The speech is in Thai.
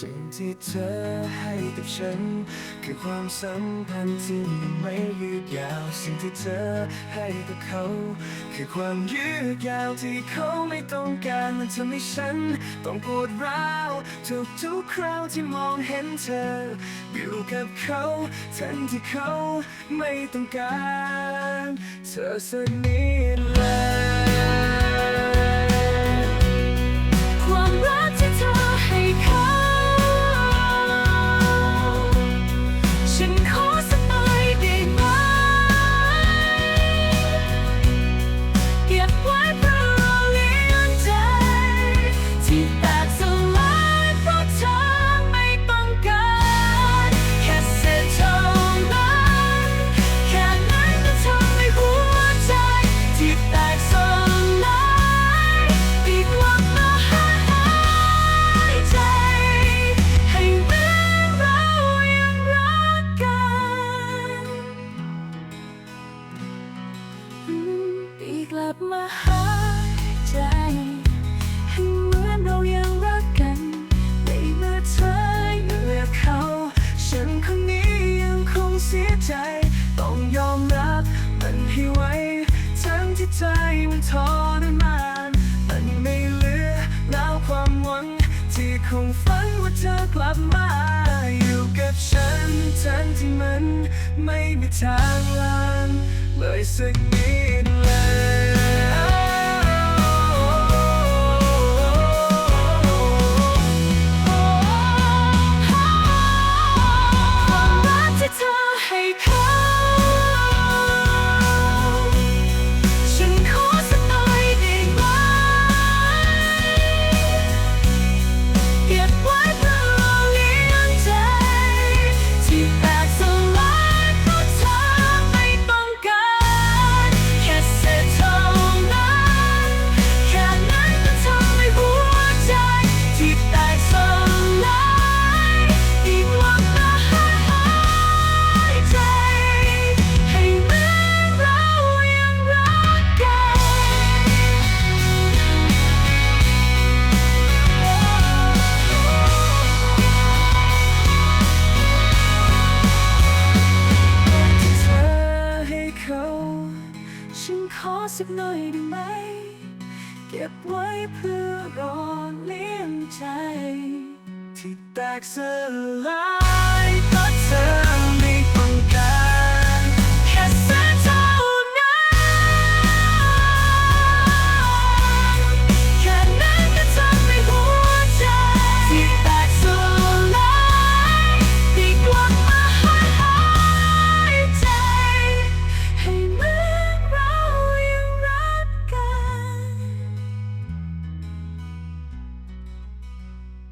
สิ่งที่เธอให้กับฉัน คือความสัมพันธ์ที่ไม่ยืดยาว สิ่งที่เธอให้กับเขา คือความยืดยาวที่เขาไม่ต้องการมันทำให้ฉัน ต้องปวดร้าวทุกทุกคราวที่มองเห็นเธอ อยู่กับเขาทั้งที่เขาไม่ต้องการ เธอสักนิดเลยคว มาหายใจให้เหมือนเรายังรักกันในเมื่อเธออยู่กับเขา ฉันคนนี้ยังคงเสียใจ ต้องยอมรับมันให้ไว้ทั้งที่ใจมันทรมานมันไม่เหลือแล้วความหวัง ที่คงฝันว่าเธอกลับมาอยู่กับฉันทั้งที่มันไม่มีทางลานเลยสักนิด ฉันขอสักหน่อยได้ไหม เก็บไว้เพื่อรอเลี้ยงใจ ที่แตกสลาย